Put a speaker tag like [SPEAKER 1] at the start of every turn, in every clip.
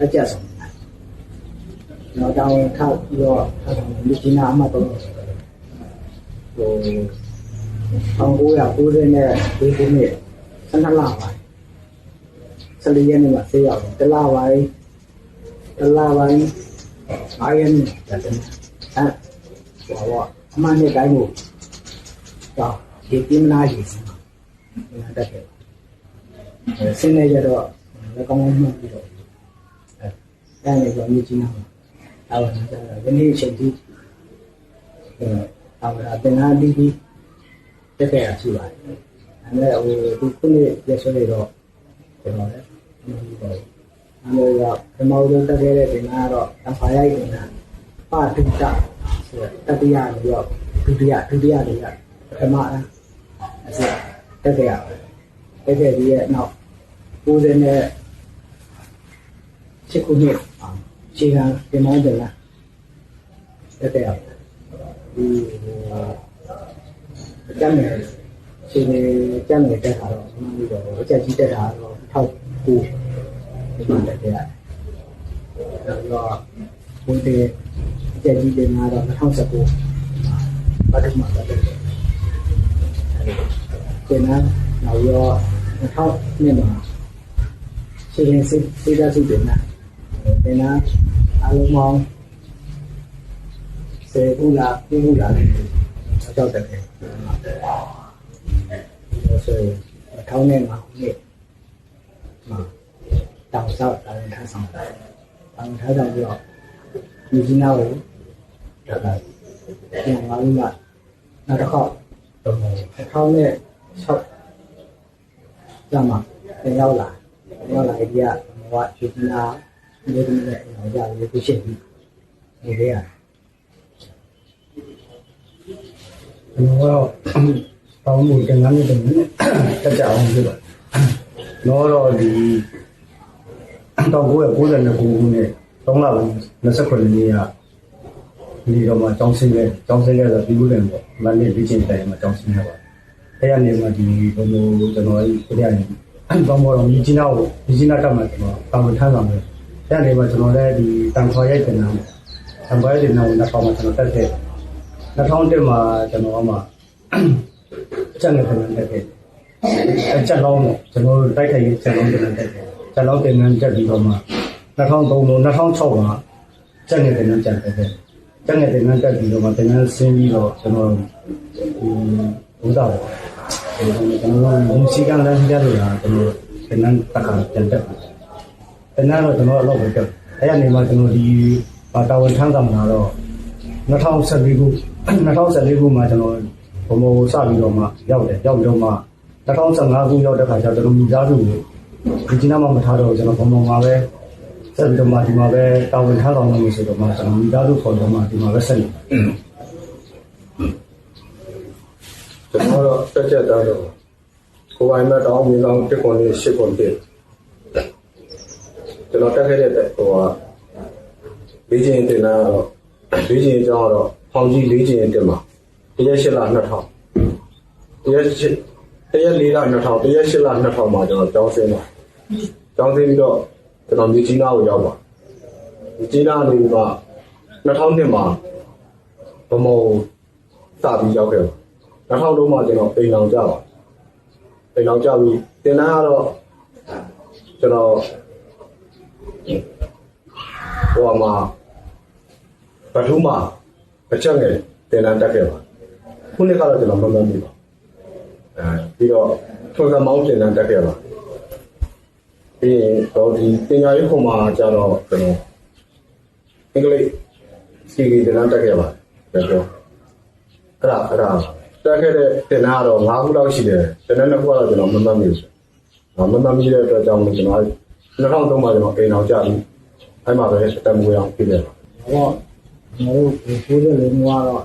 [SPEAKER 1] အကြဆုံးတော့တောင်းထောက်ပြီးတော့လူကြီးနာအမှတ်တော့ဟို1990နဲ့ဒီခုနှစ်12လပါ14ရက်နေ့မှာဆေးရောက်တယ်တလပိုင်းတလပိုင်းအားရနေတယ်အဲဟောတော့အမှန်နဲ့တိုင်းကိုတော့ဒီပြင်းနာကြီးစမ်းတက်တယ်ဆင်းနေကြတော့လည်းကောင်းကောင်းမှတ်ပြီးတော့ အဲအဲ့ဒါကိုမြည်ချင်းအောင်အဲ့ဒါကဒီနေ့အချိန်ထိအဲအဲ့ဒါတင်လာပြီးပြီးတက်ခဲ့ရရှိပါတယ်အဲ့ဒါဟိုဒီခုနေ့ရဆွေတော့ကျွန်တော်လည်းမဟုတ်ပါဘူးအဲ့ဒါကပထမဆုံးတက်ခဲ့တဲ့တင်လာတော့တဖာရိုက်တင်လာပါတုတဆိုတတိယရောဒုတိယဒုတိယတွေကပထမအဲ့ဒါတက်ခဲ့ရတယ်တက်ခဲ့ပြီးရဲ့နောက်90နဲ့ချစ်ခုနှစ် ခြေခံတင်မောင်းတယ်လားတက်ခဲ့ရတယ်ဒီကျမ်းနယ်ရှင်နေကျမ်းနယ်တက်တာတော့မလို့တော့အချက်ကြီးတက်တာတော့ထောက်ကူဒီမှာတက်ခဲ့ရတယ်။ဒါတော့ဝင်တဲ့အချက်ကြီးတင်လာတော့2019ဘာမှမတက်ခဲ့ဘူး။ကျန်တဲ့နောက်ရော2000နှစ်မှာရှင်နေစိတ်စိတ်ဓာတ်စုတင်လာတင်လာ အလုံးပေါင်းစေကူလာပြူလာတယ်ကြောက်တယ်။ဒါဆိုရင်ထောင်းနေမှာနှစ်မှာတောင်ဆောက်တောင်ထမ်းဆောင်တယ်။တောင်ထမ်းဆောင်ပြီးတော့ဒီကြီးနာကိုဒါကပြန်လာလို့မှနောက်တစ်ခေါက်တော့ထောင်းနဲ့ဆောက်ကြမှာပြန်ရောက်လာပြန်ရောက်လာဒီကဘဝဒီကြီးနာ ဒီလိုမျိုးနဲ့အောင်ကြရပြီးဖြစ်ပြီးနေရရတယ်
[SPEAKER 2] ကျွန်တော်ကတော့တောင်းမှုတင်ငန်းနေတယ်တက်ကြအောင်ပြပါတော့တော့ဒီတော့ကိုယ်90နဲ့ကိုခုနဲ့3လ29ရက်နေ့ကဒီတော့မှကျောင်းဆင်းခဲ့ကျောင်းဆင်းခဲ့ဆိုဒီလိုလည်းပေါ့မန္တလေးချင်းတိုင်မှာကျောင်းဆင်းခဲ့ပါအဲ့ရနေမှာဒီဘုံဘုံကျွန်တော်ကြီးပြရတယ်ဘောင်းဘောတော့မြကြီးနာကိုမြကြီးနာတက်မှာကျွန်တော်တောင်းထမ်းဆောင်တယ် အဲ့ရနေမှာကျွန်တော်လည်းဒီတန်ခွာရိုက်တင်တာတန်ခွာရိုက်တင်တာကိုနောက်ပါမှာကျွန်တော်တက်ခဲ့2001မှာကျွန်တော်မှအချက်နဲ့ပြန်တက်ခဲ့အချက်လုံးတော့ကျွန်တော်တိုက်ခိုက်ရေးချက်လုံးပြန်တက်ခဲ့ချက်လုံးတင်ငန်းတက်ပြီးတော့မှ2003လို့2006မှာချက်နဲ့တင်ငန်းတက်ခဲ့ချက်နဲ့တင်ငန်းတက်ပြီးတော့မှတင်ငန်းဆင်းပြီးတော့ကျွန်တော်ဒီဘုရားကျွန်တော်ဒီစီကံလမ်းပြလို့လားကျွန်တော်တင်ငန်းတက်ကပြန်တက် တင်ငန်းတော့ကျွန်တော်အလုပ်ပဲတက်အဲ့ရနေမှာကျွန်တော်ဒီဘာတာဝန်ထမ်းဆောင်လာတော့2014ခု2014ခုမှာကျွန်တော်ဘုံဘုံစပြီးတော့မှရောက်တယ်ရောက်ပြီးတော့မှ2015ခုရောက်တဲ့ခါကျတော့ကျွန်တော်မိသားစုကိုဒီကျနာမှမထားတော့ကျွန်တော်ဘုံဘုံမှာပဲဆက်ပြီးတော့မှဒီမှာပဲတာဝန်ထမ်းဆောင်လို့ဆိုတော့မှကျွန်တော်မိသားစုခေါ်တော့မှဒီမှာပဲဆက်နေ
[SPEAKER 3] ကျွန်တော်တော့တက်ချက်သားတော့ကိုယ်ပိုင်မဲ့တောင်းမြေလောင်းတစ်ခွန်လေးရှစ်ခွန်တစ် ကျွန်တော်တက်ခဲ့တဲ့ဟိုကလေးချင်းတင်လာတော့လေးချင်းအကြောင်းကတော့ဖောင်ကြီးလေးချင်းတင်မှာတရက်ရှစ်လ2000တရက်ရှစ်တရက်လေးလ2000တရက်ရှစ်လ2000မှာကျွန်တော်ကျောင်းဆင်းပါကျောင်းဆင်းပြီးတော့ကျွန်တော်မြေကြီးနားကိုရောက်ပါမြေကြီးနားနေပြီးမှ2000နှစ်မှာဘမောစပြီးရောက်ခဲ့ပါနောက်ထောက်လုံးမှကျွန်တော်အိမ်အောင်ကြပါအိမ်အောင်ကြပြီးတင်တန်းကတော့ကျွန်တော် ဟိုမှာပထမအချက်ငယ်တင်တန်းတက်ခဲ့ပါခုနှစ်ကတော့ကျွန်တော်မမှန်ဘူးပါအဲပြီးတော့ထွန်ကမောင်းတင်တန်းတက်ခဲ့ပါပြီးရင်တော့ဒီပညာရေးခုံမှာကျတော့ကျွန်တော်အင်္ဂလိပ်စီကီတင်တန်းတက်ခဲ့ပါတယ်ပြောအဲ့ဒါအဲ့ဒါတက်ခဲ့တဲ့တင်တာကတော့၅ခုလောက်ရှိတယ်တင်တဲ့နှစ်ခုကတော့ကျွန်တော်မမှတ်မိဘူးမမှတ်မိတဲ့အတွက်ကြောင့်ကျွန်တော်2003မှာကျွန်တော်အိမ်အောင်ကြပြီး အဲ့မှာပဲအတမွေအောင်ပြည့်တယ်
[SPEAKER 1] တော့ကျွန်တော်တို့ဒီကိုယ်လေးမျိုးကတော့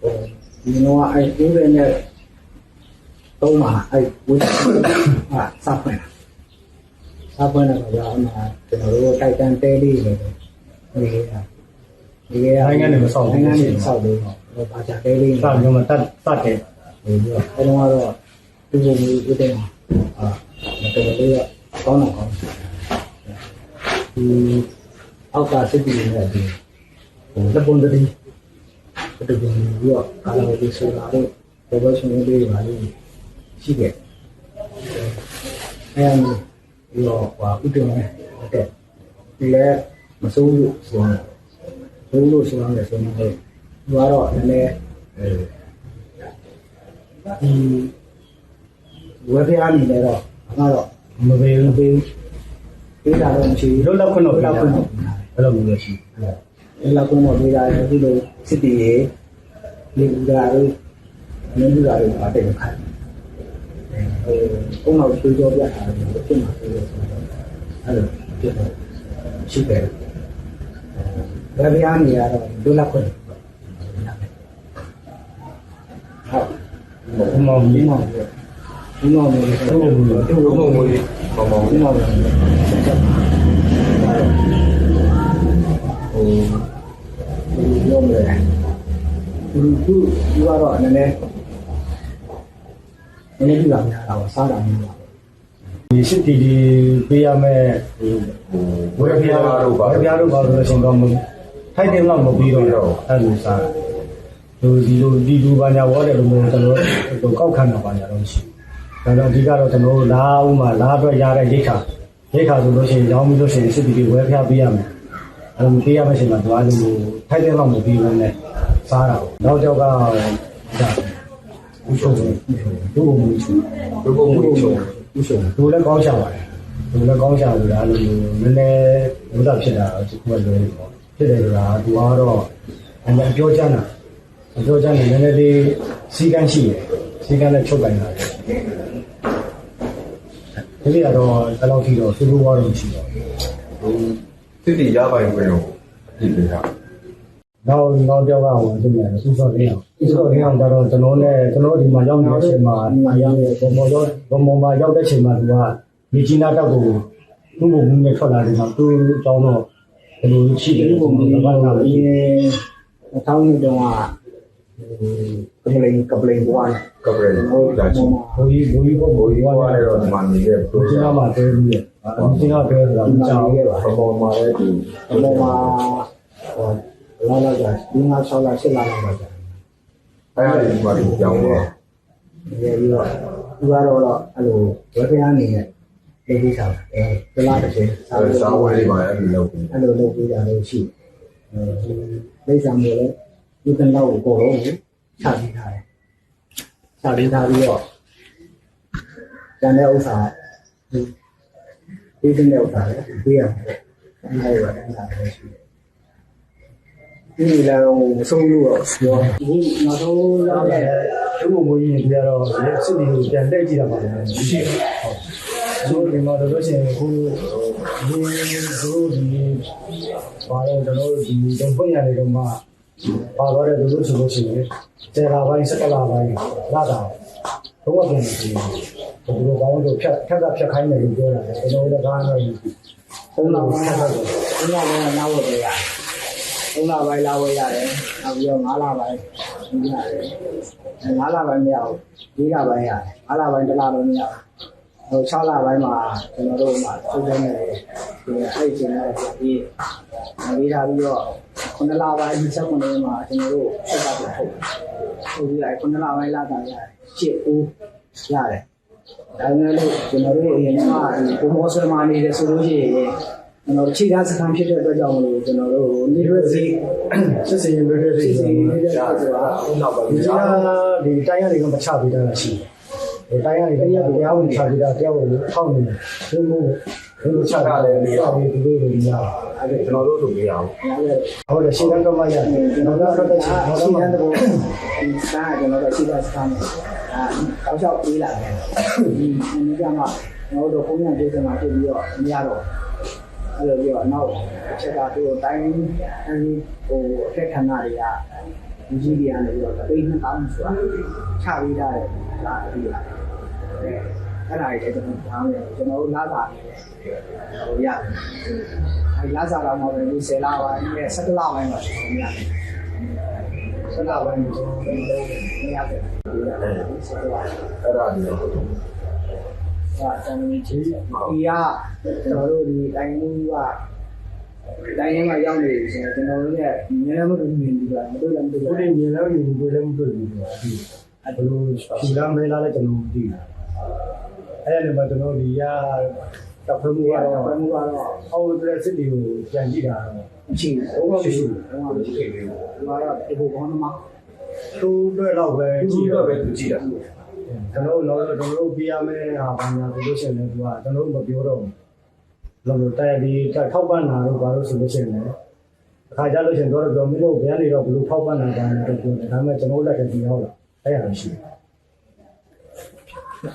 [SPEAKER 1] ဟိုဒီတော့အဲ့ကိုယ်လေးနဲ့တော့မှာအဲ့ဝိဟာစပ်ပြန်စပ်ပြန်တော့ကြာမှာကျွန်တော်တို့တိုက်တန်တဲလေးတွေနေရဒီကနိုင်ငံနေဆောက်ပြီးတော့ဘာကြတဲလေး
[SPEAKER 2] စပြီးတော့မှတတ်တတ်တယ်
[SPEAKER 1] ဒီတော့အဲ့တော့ကတော့ဒီလိုမျိုးဥဒိအာမတော်လေးကကောင်းတော့ကောင်း ဒီအောက်ကစစ်တီနဲ့ဒီဟိုလက်ပွန်တတိတတိပြီးတော့ကာလာဒီဆိုတာတော့ဘယ်လိုရှင်လေးပါလိမ့်ရှိခဲ့အဲအဲ့ဒီတော့ဟာဥတ္တမဲတဲ့ဒီလဲမစိုးလို့ဆိုတော့စိုးလို့ဆိုတော့လည်းဆိုနေတယ်သူကတော့နည်းနည်းအဲဒီဝက်ဖျားနေတယ်တော့ကတော့
[SPEAKER 2] မပေး
[SPEAKER 1] မ
[SPEAKER 2] ဘူး
[SPEAKER 1] ပေးဘူး ပေးတာတော့မရှိဘူး
[SPEAKER 2] လွတ်လပ်ခွင့်တော့ပေး
[SPEAKER 1] လွတ်
[SPEAKER 2] တာ
[SPEAKER 1] လပ်ခွင့်တော့
[SPEAKER 2] အဲ့လိုမျိုးလို့ရှိ
[SPEAKER 1] လွတ်လပ်ခွင့်တော့ပေးတာလည်းဒီလိုစစ်တီရေဒီလူသားတွေမင်းလူသားတွေပါတဲ့ခါအဲဘုံတော်ဆွေးကြောပြတာလည်းဖြစ်မှာဆိုလို့ဆိုတော့အဲ့လိုဖြစ်တော့ရှိတယ်ဘယ်ပြားနေရတော့လွတ်လပ်ခွင့်ဟုတ်
[SPEAKER 2] ဘုံမောင်
[SPEAKER 1] ဒီ
[SPEAKER 2] ကြီး
[SPEAKER 1] မှာဒီမှာမျိုးတွေတော့ဘုံတော်
[SPEAKER 3] ဘုံဘုံမွေးဘောင်းဘောင်း
[SPEAKER 1] ဒီမှာမျိုးဟိုဒီရောမယ်ဒီခုဒီကတော့နည်းနည်းနည်းနည်းပြလာများတာပါစားတာမျိုးပါ
[SPEAKER 2] ဒီစစ်တီဒီပေးရမယ်ဝယ်ပြားတို့ဝယ်ပြားတို့ပါလို့ရှိရင်တော့မထိုက်တယ်တော့မပြီးတော့အဲ့လိုစားလူဒီလိုဒီလူပါညာဝေါ်တယ်လို့မျိုးကျွန်တော်တို့ကောက်ခံတာပါညာတော့ရှိ ဒါတော့အဓိကတော့ကျွန်တော်တို့လာဦးမှာလာအတွက်ရတဲ့ရိတ်ခါရိတ်ခါဆိုလို့ရှိရင်ရောင်းပြီးလို့ရှိရင်စစ်တီဒီဝယ်ပြားပေးရမယ်အဲ့လိုပေးရမယ့်အချိန်မှာတွားလို့ထိုက်တယ်တော့မပြီးဘူးနဲ့စားတာတော့ကြောက်ကဒါဦးချုပ်တယ်သူ့ကိုမူချူ
[SPEAKER 3] ဘုံဘုံမွေးချုံ
[SPEAKER 1] ဥဆောင်
[SPEAKER 2] လူလည်းကောင်းချပါတယ်လူလည်းကောင်းချလို့လားလို့နည်းနည်းဘုဒ္ဓဖြစ်တာဒီကွယ်လို့ပေါ့ဖြစ်တယ်ဆိုတာသူကတော့အမှန်ပြောချမ်းတာအပြောချမ်းတယ်နည်းနည်းလေးစီကန်းရှိတယ်စီကန်းနဲ့ချုပ်ပိုင်တာ တယ်ဒီလိုကတော့အဲ့လောက်ထိတော့သူ့ဘဝတော့ရှိတော့
[SPEAKER 3] ဟိုစစ်တီရပိုင်ခွင့်ကိုအပြည့်ပေးတာ
[SPEAKER 2] နောက်နောက်ကြောက်ကဟိုသူ့မြန်သူ့စော်လေးအောင်သူ့စော်လေးအောင်တော့ကျွန်တော်နဲ့ကျွန်တော်ဒီမှာရောက်နေတဲ့အချိန်မှာဒီမှာရောက်နေဘုံဘုံရောက်ဘုံဘုံမှာရောက်တဲ့အချိန်မှာသူကမြေကြီးနာတက်ကိုသူ့ဘုံဘုံနဲ့ထွက်လာတယ်မှာသူ့အကြောင်းတော့ဘယ်လိုရှိတယ်
[SPEAKER 1] ဒီ
[SPEAKER 2] ဘုံ
[SPEAKER 1] ပုံ
[SPEAKER 2] ဘုံ
[SPEAKER 1] ကြီး
[SPEAKER 2] က
[SPEAKER 1] က
[SPEAKER 2] လည်း
[SPEAKER 1] ဒီအထောင်းနေတော့ ကပလင်ကပလင်ဘွား
[SPEAKER 3] ကပရယ်
[SPEAKER 1] ဟို
[SPEAKER 3] လာချင်
[SPEAKER 2] ဘိုးကြီးဘိုးကြီးဘိုး
[SPEAKER 3] ဘိုးကြီး
[SPEAKER 2] ကြီး
[SPEAKER 3] ဘွား
[SPEAKER 2] က
[SPEAKER 3] လည်းတော့ဒီမှာနေတဲ့ပရို
[SPEAKER 2] ဒီ
[SPEAKER 3] ဂျက်
[SPEAKER 2] ကမှာတဲပြီးတယ်အဲဒီကတဲဆိုတာ
[SPEAKER 1] ဒီမှာ
[SPEAKER 2] ကြောင်
[SPEAKER 1] နေခဲ့ပါ
[SPEAKER 3] ဘောင်းဘောင်းမှာလည်းဒီ
[SPEAKER 1] အမေမှာဟိုလာလာကြဒီငါ6လ7လလောက်ပါကြာ
[SPEAKER 3] အဲ့ဒါဒီမှာဒီကြောင်းတော့
[SPEAKER 1] ဒီပြီးတော့သူကတော့အဲ့လိုဝက်ဖျားနေရဲ့လေးလေးစားအဲတလားတစ်ချိန်
[SPEAKER 3] အဲစာဝဲလေးပါအဲ့ဒီလောက်ပြီး
[SPEAKER 1] အဲ့လိုလုပ်ပေးတာလို့ရှိအဲဒီလိမ့်စာမျိုးလဲ ဒီကတော့ကိုတော့ချပြီးထားတယ်ချပြီးထားပြီးတော့ကျန်တဲ့ဥစ္စာဒီဒီတဲ့ဥစ္စာလေပေးရတယ်အဲ့ဒါရောအဲ့ဒါပဲရှိတယ်ဒီလည်းမဆုံးလို့တော့ပြောဒီနောက်ဆုံးရောက်တဲ့
[SPEAKER 2] သူ့ဘိုးကြီးတွေကတော့စစ်တီကိုပြန်တက်ကြည့်တာပါလေရှိတယ်ဟုတ်ဆိုဒီမှာတော့ရှင်ခုဒီတို့ဒီပါတော့ကျွန်တော်ဒီတော့ဖွင့်ရတယ်တော့မှ ပါတော့တဲ့လူဆိုလို့ရှိရင်ကျေလာပိုင်းစက်ကလာပိုင်းလာတာတော့ပြန်နေတယ်ဒီလိုကောင်းလို့ဖြတ်ဖြတ်တာဖြတ်ခိုင်းတယ်လို့ပြောတာကျွန်တော်လည်းကားတော့
[SPEAKER 1] သုံးလပိုင်းလာတော့သုံးလပိုင်းလာဝယ်ရတယ်သုံးလပိုင်းလာဝယ်ရတယ်နောက်ပြီးတော့၅လပိုင်းရတယ်၅လပိုင်းမရဘူး၄လပိုင်းရတယ်၅လပိုင်းတစ်လလုံးမရဘူး ဟို6လပိုင်းမှာကျွန်တော်တို့မှာသုံးနေတယ်ဒီအဲ့ဒီချိန်နဲ့ဒီပြီးထားပြီးတော့9လပိုင်း29ရက်မှာကျွန်တော်တို့ဆက်တာပြန်ထုတ်ထုတ်ပြီးလိုက်9လပိုင်းလာတာရတယ်ရှစ်ဦးရတယ်ဒါပေမဲ့လို့ကျွန်တော်တို့အရင်ကဒီဘုံမောဆွဲမှာနေတယ်ဆိုလို့ရှိရင်ကျွန်တော်ခြေသားစခန်းဖြစ်တဲ့အတွက်ကြောင့်မလို့ကျွန်တော်တို့နေရွက်စီ
[SPEAKER 2] စစ်စင်ရွေးရွေး
[SPEAKER 1] စီ
[SPEAKER 2] လေး
[SPEAKER 1] စီ
[SPEAKER 2] ဆို
[SPEAKER 1] နေတဲ့
[SPEAKER 2] တော့
[SPEAKER 1] ဆိုတာ
[SPEAKER 3] နောက်ပါ
[SPEAKER 2] ဒီ
[SPEAKER 3] ဒီ
[SPEAKER 2] ကဒီတိုင်းရတွေကမချပေးတာရှိတယ် တိုင်းရတွေတရားတရားဝင်ချပေးတာတရားဝင်ထောက်နေတယ်ဘယ်လိုဘယ်လိုချတာလဲဒီလိုဒီလိုညာ
[SPEAKER 3] အဲ့ဒါကျွန်တော်တို့ဆိုမရဘူး
[SPEAKER 2] ဟုတ်တယ်ရှင်းကမ်းမရတယ်ကျွန်တော်တို့တော့ရှင်း
[SPEAKER 1] အာ
[SPEAKER 2] တော့
[SPEAKER 1] စီ
[SPEAKER 2] မှ
[SPEAKER 1] တန်းတော့ဒီစားကျွန်တော်တို့စီတန်းစခန်းနဲ့အာတောက်လျှောက်ပြေးလာတယ်ဒီဒီကမှကျွန်တော်တို့ပုံမှန်ပြေးစမှာဖြစ်ပြီးတော့မရတော့အဲ့လိုပြီးတော့နောက်အချက်ကသူ့တိုင်းအဲဒီဟိုအခက်ခဏတွေကဒီကြီးတွေကနေပြီးတော့ပိတ်နှစ်ကောင်းဆိုတာချပေးတာလေလာပြီးလာ အဲ့အဲ့ဒါကြီးကျွန်တော်ထားမယ်ကျွန်တော်လာတာဟိုရတယ်အဲ့လာစားတော့မှပဲ10လပိုင်းနဲ့17လပိုင်းမှာကျွန်တော်ရတယ်ဆက်လာပိုင်းကိုမရတယ်
[SPEAKER 3] အဲ့ဒါဒီ
[SPEAKER 1] ဟာတန်ကြီးဒီကကျွန်တော်တို့ဒီတိုင်းကြီးကတိုင်းရင်းကရောက်နေပြီဆိုတော့ကျွန်တော်တို့ရဲ့ငယ်လည်းမတွေ့မြင်ဘူးလားမတွေ့လည်းမတွေ့
[SPEAKER 2] ဘူး
[SPEAKER 1] ကို
[SPEAKER 2] ယ်ငယ်လည်းမြင်ဘူးကိုယ်လည်းမတွေ့ဘူးအဲ့လိုဖြူလာမဲလာလည်းကျွန်တော်မသိဘူး အဲ့ဒါနဲ့မှကျွန်တော်ဒီရတပ်ဖမှု
[SPEAKER 1] ဒီ
[SPEAKER 2] က
[SPEAKER 1] ကတော့
[SPEAKER 2] တော့
[SPEAKER 1] ဘယ်လိုကတော့
[SPEAKER 2] အော်တဲ့စစ်တွေကိုပြန်ကြည့်တာတော့
[SPEAKER 1] မရှိဘူးဘာမှမရှိဘူးဘာမှမရှိဘူးဒီကတော့ဒီဘုံကောင်းမှာ
[SPEAKER 2] သူ့အတွက်တော့ပဲ
[SPEAKER 3] ကြ
[SPEAKER 2] ကြ
[SPEAKER 3] ည့်
[SPEAKER 2] ည့်
[SPEAKER 3] တော့
[SPEAKER 2] တော့
[SPEAKER 3] ပဲသူကြည့်တာ
[SPEAKER 2] ကျွန်တော်တို့တော့ကျွန်တော်တို့ပြရမယ့်ဟာဘာညာဆိုလို့ရှိရင်လည်းသူကကျွန်တော်တို့မပြောတော့ဘူးလောလောတိုက်ဒီထောက်ပံ့တာတော့ဘာလို့ဆိုလို့ရှိရင်လည်းအခါကြလို့ရှိရင်တော့ပြောမင်းတို့ဘယ်ကနေတော့ဘလို့ထောက်ပံ့တာဘာညာတော့ပြောတယ်ဒါပေမဲ့ကျွန်တော်တို့လက်ကကြည့်ရောက်လာအဲ့ဒါရှိတယ် ဟို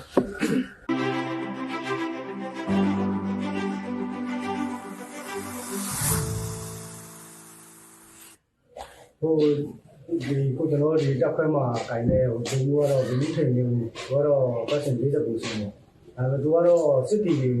[SPEAKER 2] ဒီကိုကျွန်တော်ဒီတက်ခွဲမှာကင်နေဟိုသူကတော့ဒီနေ့ချိန်နေကိုတော့ပတ်စံ40ကိုစီနေအဲဒါသူကတော့စစ်တီကို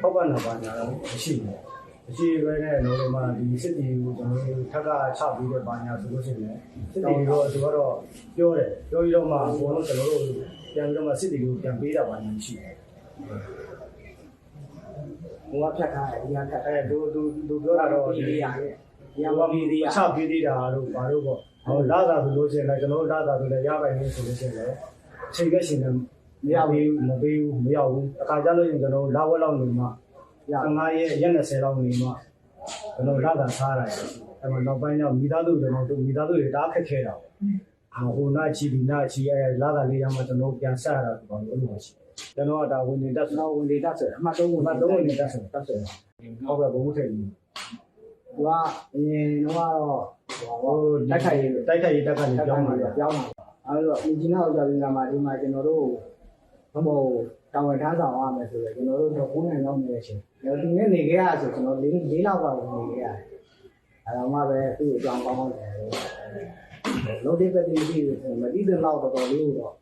[SPEAKER 2] ထောက်ပံ့တာပါညာတော့မရှိဘူးမရှိဘဲနဲ့တော့ဒီမှာဒီစစ်တီကိုကျွန်တော်တို့ထက်ကချပြီးတဲ့ပါညာဆိုလို့ရှိရင်စစ်တီကတော့သူကတော့ပြောတယ်ပြောပြီးတော့မှဘုံတော့ကျွန်တော်တို့ ပြန်ပြီးတော့မှစစ်တီကိုပြန်ပေးတာပါညာမရှိဘူး
[SPEAKER 1] ဘုံကဖြတ်ထားတယ်ဒီကဖြတ်ထား
[SPEAKER 2] အဲသူသူသူပြောတာတော့
[SPEAKER 1] ဒီ
[SPEAKER 2] ဒီ
[SPEAKER 1] ရရတယ်ဒီ
[SPEAKER 2] ဒီ
[SPEAKER 1] က
[SPEAKER 2] မှာ
[SPEAKER 1] မပြီးသေးရ
[SPEAKER 2] အချပေးသေးတာတို့ဘာလို့ပေါ့ဟောလာတာဆိုလို့ရှိရင်လည်းကျွန်တော်တို့လာတာဆိုလည်းရပိုင်နေဆိုလို့ရှိရင်လည်းချိန်ခဲ့ရှင်လည်းမရဘူးမပေးဘူးမရဘူးအခါကြလို့ရင်ကျွန်တော်လာဝက်လောက်နေမှရ15ရက်ရက်20လောက်နေမှကျွန်တော်လာတာစားရတယ်အဲမှာနောက်ပိုင်းတော့မိသားစုကျွန်တော်တို့မိသားစုတွေတားခက်ခဲတာအာ ဟိုနာချီဒီနာချီအဲလာတာလေးရမှကျွန်တော်ပြန်ဆက်ရတာပေါ့လို့လို့ရှိကျွန်တော်ကဒါဝင်နေတတ်ဆို
[SPEAKER 1] တော့ဝင်လေတက်ဆိုအမှတ်3ဝင်
[SPEAKER 2] မှတော့ဝင်နေတတ်ဆို
[SPEAKER 1] တက်ဆို
[SPEAKER 2] ဟုတ်ကဲ့ဘုံထိန်
[SPEAKER 1] သူကအရင်တော့ဟို
[SPEAKER 2] ဟို
[SPEAKER 1] တိုက်ခိုက်ရေး
[SPEAKER 2] တိုက်ခိုက်ရေးတက်ကနေ
[SPEAKER 1] တက်
[SPEAKER 2] ပြော
[SPEAKER 1] ခို
[SPEAKER 2] င်း
[SPEAKER 1] က်
[SPEAKER 2] လာ
[SPEAKER 1] ရေး
[SPEAKER 2] တာ
[SPEAKER 1] ပြောင်းလာအဲဒါအင်ဂျင်နာကိုကြာပြီးလာမှဒီမှာကျွန်တော်တို့ဘမောတောင်ဝထားဆောင်ရမယ်ဆိုတော့ကျွန်တော်တို့တော့9နိုင်ရောက်နေတဲ့အချိန်ကျွန်တော်ဒီနေ့နေခဲ့ရဆိုကျွန်တော်၄၄လောက်ပါနေခဲ့ရတယ်အဲတော့မှပဲသူ့ကိုကြောင်းကောင်းကောင်းတယ် လို့ဒီပတ်တိရှိတယ်မတိတဲ့လောက်တော့တော်လေးတော့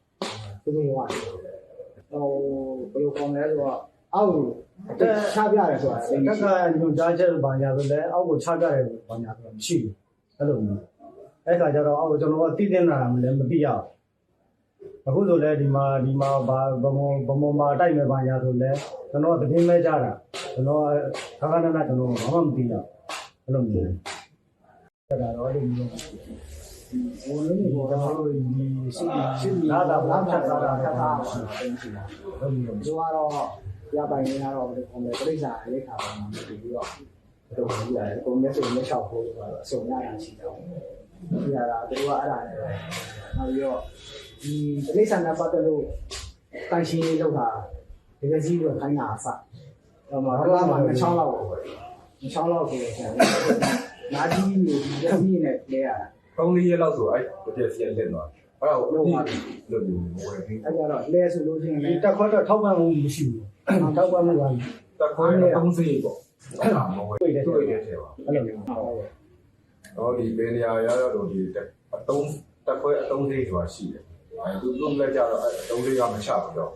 [SPEAKER 1] သူတို့ကဟိုဘယ်လိုကောင်းလဲဆိုတော့အောက်တက်ချပြရတယ်ဆိုတာ
[SPEAKER 2] တက်ကညွန်ကြားချက်ဘာညာဆိုလဲအောက်ကိုချပြတယ်ဘာညာဆိုမရှိဘူးအဲ့လိုမျိုးအဲ့ခါကျတော့အောက်ကျွန်တော်ကတည်တင်တာလည်းမသိရဘူးအခုဆိုလဲဒီမှာဒီမှာဘာဘမောဘမောမှာတိုက်မယ်ဘာညာဆိုလဲကျွန်တော်ကသတင်းမဲကြတာကျွန်တော်ခါခါနာနာကျွန်တော်ဘာမှမသိရအဲ့လိုမျိုးအဲ့ဒါတော့အဲ့လိုမျိုး
[SPEAKER 1] ဝင်လို့
[SPEAKER 2] ဒီ
[SPEAKER 1] ဘော
[SPEAKER 2] ကျွန်
[SPEAKER 1] တော့
[SPEAKER 2] တော်တို့ဒီစီ
[SPEAKER 1] ရှင်း
[SPEAKER 2] လာ
[SPEAKER 1] လာ
[SPEAKER 2] တာ
[SPEAKER 1] တာ
[SPEAKER 2] ဘာ
[SPEAKER 1] ဘာ
[SPEAKER 2] ဖြ
[SPEAKER 1] ဖြ
[SPEAKER 2] တ်
[SPEAKER 1] တ်
[SPEAKER 2] သွား
[SPEAKER 1] သွား
[SPEAKER 2] တာ
[SPEAKER 1] တာ
[SPEAKER 2] ဖြ
[SPEAKER 1] ဖြ
[SPEAKER 2] တ်
[SPEAKER 1] တ်
[SPEAKER 2] သွားတာ
[SPEAKER 1] သွားတာရှိတာ
[SPEAKER 2] ဟုတ်ပြီဟုတ်ပြီ
[SPEAKER 1] သူကတော့ရပိုင်နေရတော့ဘယ်လိုလဲပြိဿာလေးခါပါမှာပြီးတော့တော့ကြီးရတယ်ကိုမျက်စိမျက်လျှောက်ဖို့ဆိုတော့အစုံရတာရှိတော့ဒီရတာသူကအဲ့ဒါနဲ့နောက်ပြီးတော့ဒီပြိဿာနဲ့ပတ်သက်လို့တန်ရှင်းလေးလောက်တာဒီကကြီးကခိုင်းတာအစတော့မှတော့မှမချောင်းလောက်မချောင်းလောက်ဆိုတော့နားကြီးနေဒီလက်ကြီးနဲ့လဲရတာ
[SPEAKER 3] ၃၄ရက်လောက်ဆိုအဲ့တပြက်စီလက်သွားအဲ့တော့လို့လို့ဝယ်ပြီး
[SPEAKER 1] အဲ့ကြတော့လဲဆိုလို့ရှိရင်
[SPEAKER 2] ဒီ
[SPEAKER 1] လည်း
[SPEAKER 2] တက်ခွက်တော့ထောက်ပံ့မှုမရှိဘူးထောက်ပံ့မှုက
[SPEAKER 3] တက်ခွဲတော့၃စီပေါ့အဲ့ဒါမဝယ်တွေ့တဲ့ထဲပါ
[SPEAKER 2] အဲ့လိုမျိုး
[SPEAKER 1] ဟုတ်ကဲ့
[SPEAKER 3] တော့ဒီဘယ်နေရာရတော့ဒီအတုံးတက်ခွဲအတုံးလေးဆိုတာရှိတယ်အဲသူလုံးလက်ကြတော့အတုံးလေးကမချဘူးတော့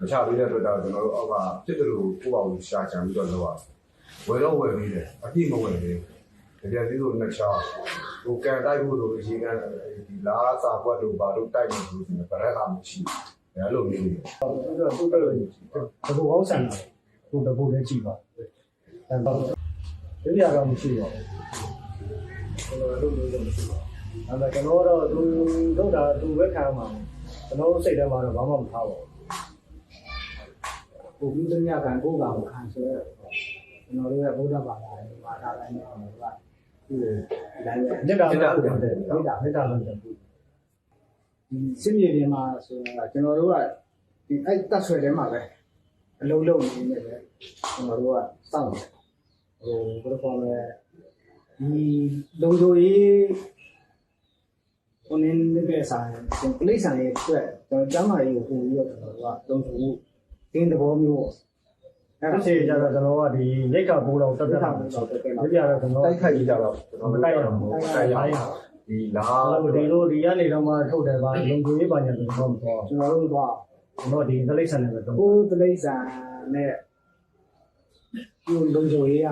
[SPEAKER 3] မချပြီးတဲ့အတွက်တော့ကျွန်တော်တို့အောက်ကဖြစ်တယ်လို့ကိုယ့်ဘာကိုရှာချန်ပြီးတော့လောက်ရဝယ်တော့ဝယ်ပြီးတယ်အပြည့်မဝယ်သေးဘူး တကယ်ပြီးတော့နှစ်ချောင်းဟိုကန်တိုက်ဖို့ဆိုရေကန်ဒီလားစာပွက်လို့ဘာလို့တိုက်လို့ဆိုရင်ဗရက်ကမရှိဘူးအဲလိုမျိုး
[SPEAKER 2] သူတို့သူတို့တကူအောင်ဆန်တယ်သူတကူလည်းကြည့်ပါအဲ့တော့ဒီရတော့မရှိတော့ဘူးဘယ်လိုလုပ်လို့မရှိတော့အဲ့ဒါကျွန်တော်တော့သူတို့တာသူပဲခံမှာကျွန်တော်စိတ်ထဲမှာတော့ဘာမှမထားပါဘူး
[SPEAKER 1] ဘုရားမြတ်ကံကိုယ်ကံခံဆိုရကျွန်တော်တို့ရဲ့ဘုရားဘာသာရေးဘာသာတိုင်းနဲ့ကျွန်တော်တို့ကဒီတိုင်းပဲ
[SPEAKER 2] မေတ္တာမေတ္တာမေတ္တာမေတ္တာလုံးတယ်ဘူး
[SPEAKER 1] ဒီစစ်မြေပြင်မှာဆိုတော့ကျွန်တော်တို့ကဒီအဲ့တက်ဆွဲထဲမှာပဲအလုံးလုံးနေနေပဲကျွန်တော်တို့ကစောင့်တယ်ဟိုဘယ်လိုခေါ်လဲဒီလုံချိုရေးဟိုနင်းနေတဲ့ဆိုင်ကျွန်တော်ပလိဆိုင်ရဲ့အတွက်ကျွန်တော်ကျမ်းမာရေးကိုပုံပြီးတော့ကျွန်တော်တို့ကလုံချိုမှုတင်းသဘောမျိုးပေါ့
[SPEAKER 2] အဲ့ဒါစီကြတော့ကျွန်တော်ကဒီရိတ်ကပိုးတော့တက်တက်တာဆိုတော့ဒီပြတော့ကျွန်တော်
[SPEAKER 3] တိုက်ခိုက်ကြတော့ကျွန်တော်တိုက်ရအောင်တိုက်ရအောင်ဒီလား
[SPEAKER 2] ဒီလိုဒီကနေတော့မှထုတ်တယ်ပါလုံကိုရေးပါညာဆိုတော့မတော်
[SPEAKER 1] ကျွန်တော်တို့က
[SPEAKER 2] ကျွန်တော်ဒီသလိษံနဲ့ပဲတော့
[SPEAKER 1] ကိုယ်ပလိဆိုင်နဲ့ဒီလုံချိုရေးက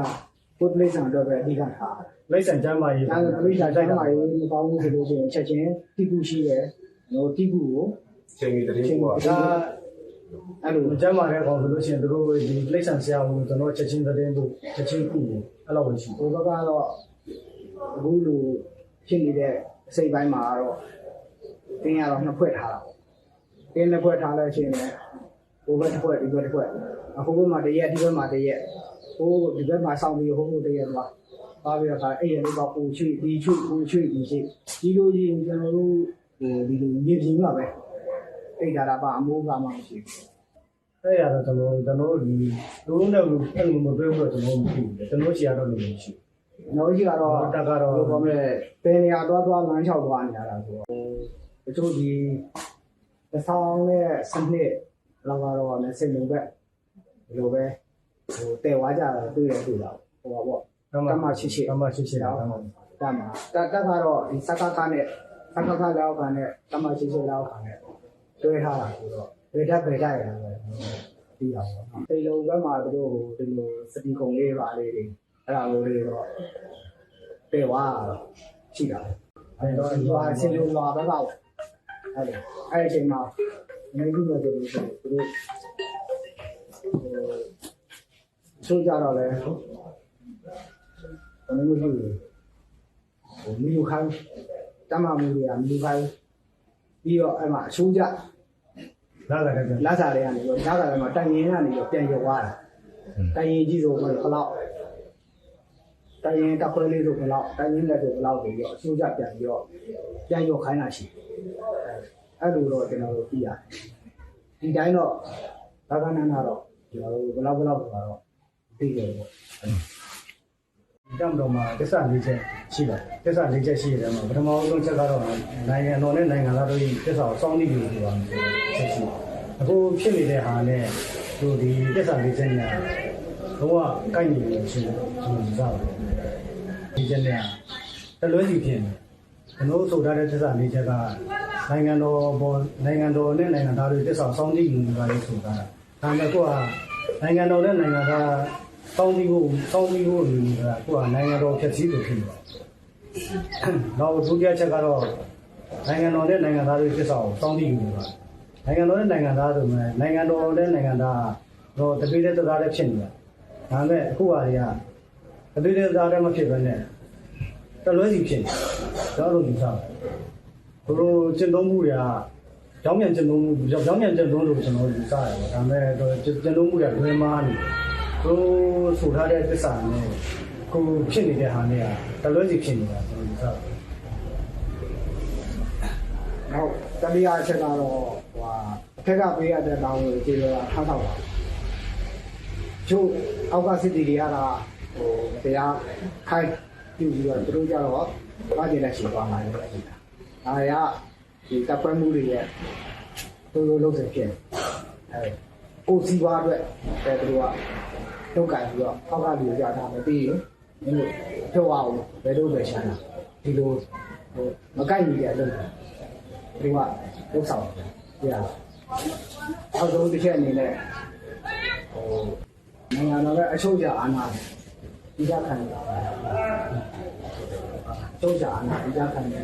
[SPEAKER 1] ကိုယ်ပလိဆိုင်အတွက်ပဲအဓိကထားတယ်
[SPEAKER 2] လိษံကျမ်းမာရေး
[SPEAKER 1] အဲဒါပလိဆိုင်တိုင်းမှာရေးမကောင်းဘူးဆိုလို့ရှိရင်ချက်ချင်းတိကုရှိတယ်ဟိုတိကုကို
[SPEAKER 3] ချိန်ကြီးတ
[SPEAKER 1] ချ
[SPEAKER 3] ည်း
[SPEAKER 1] င်း
[SPEAKER 3] ပေါ့
[SPEAKER 1] ဒါ အဲ့လို
[SPEAKER 2] မကြမ်းပါတဲ့ကောင်ဆိုလို့ရှိရင်တို့ဒီလိမ့်ဆန်ဆရာကိုကျွန်တော်ချက်ချင်းသတင်းဖို့ချက်ချင်းခုဖို့အဲ့လိုပဲရှိ
[SPEAKER 1] ဟိုဘက်ကတော့အခုလိုဖြစ်နေတဲ့အစိတ်ပိုင်းမှာတော့တင်းရတော့နှစ်ဖွဲ့ထားတာပေါ့တင်းနှစ်ဖွဲ့ထားလို့ရှိရင်လည်းဟိုဘက်တစ်ဖွဲ့ဒီဘက်တစ်ဖွဲ့အခုဘက်မှာတရက်ဒီဘက်မှာတရက်ဟိုဒီဘက်မှာစောင့်ပြီးဟိုဘက်တရက်သွားပါပြီးတော့အဲ့ရလေးကပူချွေဒီချွေပူချွေဒီချွေဒီလိုကြီးကျွန်တော်တို့ဟိုဒီလိုမြေပြင်မှာပဲ အိတ်တာတာပါအမိုးကမှမရှိဘူး
[SPEAKER 2] အဲ့ရတော့ကျွန်တော်ကျွန်တော်ဒီတို့နဲ့အဲ့လိုမတွေ့ဘူးတော့ကျွန်တော်မသိဘူးကျွန်တော်ရှိရတော့လည်းမရှိ
[SPEAKER 1] ကျွန်တော်ကြီးကတော့
[SPEAKER 2] တက်ကတော့
[SPEAKER 1] ဘယ်လိုလဲပင်နေရာသွားသွားလမ်းလျှောက်သွားနေရတာဆိုတော့တချို့ဒီတစ်ဆောင်နဲ့စနစ်လောက်ကတော့လည်းစိတ်လုံးပဲဒီလိုပဲဟိုတဲဝါကြတာတွေ့ရတွေ့တာဟိုပါပေါ့
[SPEAKER 2] ဘူး
[SPEAKER 1] တမရှိရှိ
[SPEAKER 2] တမရှိရှိတာတမ
[SPEAKER 1] တတ်မှာတတ်တက်ကတော့ဒီစကကနဲ့စကကလောက်ကနဲ့တမရှိရှိလောက်ကနဲ့ တွဲထားတာဆိုတော့ဘယ်တက်ဘယ်တက်ရတယ်ပဲပြီးအောင်ပေါ့နော်တိတ်လုံးဘက်မှာတို့ဟိုဒီလိုစတီကုံလေးပါလေးတွေအဲ့ဒါလိုလေးတော့တဲဝါတော့ရှိတာအဲ့တော့ဒီဟာဆင်းလို့လာဘက်ကတော့အဲ့ဒါအဲ့ဒီအချိန်မှာမင်းတို့ကတို့တို့တို့ဆိုကြတော့လဲဘယ်လိုမျိုးလဲဟိုမီယူခိုင်းတမမူတွေကမီယူခိုင်း ပြီးတော့အဲ့မှာအချိုးကြ
[SPEAKER 2] လာလာတယ်
[SPEAKER 1] လက်စားတွေကနေပြီးတော့လက်စားတွေမှာတိုင်ရင်ကနေပြီးတော့ပြန်ရုပ်သွားတာတိုင်ရင်ကြီးဆိုတော့ဘယ်လောက်တိုင်ရင်တက်ခွဲလေးဆိုဘယ်လောက်တိုင်ရင်လက်ဆိုဘယ်လောက်ဆိုပြီးတော့အချိုးကြပြန်ပြီးတော့ပြန်ရုပ်ခိုင်းတာရှိအဲ့လိုတော့ကျွန်တော်တို့သိရတယ်ဒီတိုင်းတော့ဘာကနန္ဒတော့ကျွန်တော်တို့ဘယ်လောက်ဘယ်လောက်ဆိုတော့သိတယ်ပေါ့
[SPEAKER 2] တမ်တော်မှာတစ္ဆာ၄ချက်ရှိပါတယ်တစ္ဆာ၄ချက်ရှိတယ်မှာပထမဆုံးချက်ကတော့နိုင်ငံတော်နဲ့နိုင်ငံသားတို့တစ္ဆာကိုစောင့်နေပြီဆိုတာချက်ရှိအခုဖြစ်နေတဲ့ဟာနဲ့တို့ဒီတစ္ဆာ၄ချက်ညာတော့ကိုက်နေလို့ရှိတယ်ကျွန်တော်ကြားပါတယ်ဒီချက်နဲ့တလွဲစီဖြစ်နေကျွန်တော်ဆိုထားတဲ့တစ္ဆာ၄ချက်ကနိုင်ငံတော်ပေါ်နိုင်ငံတော်နဲ့နိုင်ငံသားတွေတစ္ဆာစောင့်နေပြီဆိုတာလေးဆိုတာဒါပေမဲ့ကိုကနိုင်ငံတော်နဲ့နိုင်ငံသား တောင်းပြီးဖို့တောင်းပြီးဖို့လူတွေကကိုကနိုင်ငံတော်ဖြည့်ဆည်းလို့ဖြစ်နေတယ်။နောက်ဒုတိယချက်ကတော့နိုင်ငံတော်နဲ့နိုင်ငံသားတွေဖြစ်ဆောင်တောင်းပြီးယူနေတာ။နိုင်ငံတော်နဲ့နိုင်ငံသားဆိုမှနိုင်ငံတော်နဲ့နိုင်ငံသားတော့တပိတဲ့တရားတဲ့ဖြစ်နေတာ။ဒါပေမဲ့အခုဟာတွေကတပိတဲ့တရားတဲ့မဖြစ်ဘဲနဲ့တလွဲစီဖြစ်နေ။ဒါလိုယူဆတယ်။ဘလို့ကျင့်သုံးမှုတွေကကြောင်းမြန်ကျင့်သုံးမှုကြောင်းမြန်ကျင့်သုံးလို့ကျွန်တော်ယူဆရတယ်။ဒါပေမဲ့ကျင့်သုံးမှုတွေကလွဲမားနေတယ်။ ကိုဆိုထားတဲ့သစ္စာနဲ့ကိုဖြစ်နေတဲ့ဟာနဲ့ကတလွဲစီဖြစ်နေတာကျွန်တော်ယူဆတယ်
[SPEAKER 1] နောက်တတိယအချက်ကတော့ဟိုဟာအထက်ကပေးရတဲ့တောင်းကိုကျေရတာထားတော့ပါကျို့အောက်ကစစ်တီတွေကဟိုတရားခိုင်းပြုပြီးတော့သူတို့ကြတော့ဘာကြည့်လက်ရှိသွားမှာလဲအဲ့ဒါဒါရဒီတပ်ပွဲမှုတွေရဲ့သူတို့လုပ်စေဖြစ်အဲကိုစီပွားအတွက်အဲသူတို့က ထုတ်ကန်ပြီးတော့အောက်ကလူကြတာမပြီးရင်မင်းတို့ထုတ်အောင်ဘယ်လိုပဲရှာတာဒီလိုဟိုမကိုက်ညီတဲ့အလုပ်ဒီကလုတ်ဆောင်ပြရအောင်ဆုံးတစ်ချက်အနေနဲ့ဟိုနိုင်ငံတော်ရဲ့အချုပ်ချာအာဏာဒီကခံတာအချုပ်ချာအာဏာဒီကခံတယ်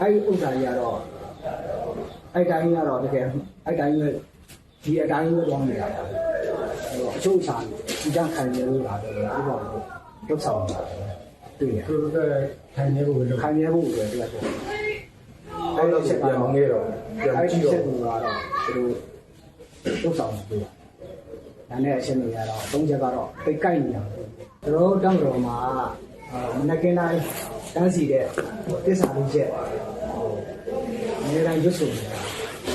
[SPEAKER 1] အဲ့ဒီဥစ္စာကြီးကတော့အဲ့တိုင်းကတော့တကယ်အဲ့တိုင်းရဲ့ဒီအတိုင်းပဲတောင်းနေတာပါ အချုပ်ချာဒီကခံရလို့လာတယ်ဥပမာလုတ်ဆောင်တာတွေ့ရ
[SPEAKER 2] သူတို့ကထိုင်နေဖို့လို့
[SPEAKER 1] ခံရဖို့ပဲဒီကဆို
[SPEAKER 3] အဲ့တော့ပြန်အောင်နေတော့ပြန်
[SPEAKER 1] အဲ့
[SPEAKER 3] ကြ
[SPEAKER 1] ဒီ
[SPEAKER 3] ည့်
[SPEAKER 1] ချက်
[SPEAKER 3] တော့
[SPEAKER 1] ကတော့သူတို့တုတ်ဆောင်ပြတာဒါနဲ့အရှင်းတွေကတော့သုံးချက်ကတော့တိတ်ကိုက်နေတာသူတို့တောင်းတော်မှာမနက်ကင်းတိုင်းတန်းစီတဲ့တစ္ဆာလေးချက်အများတိုင်းရွတ်ဆိုနေတာ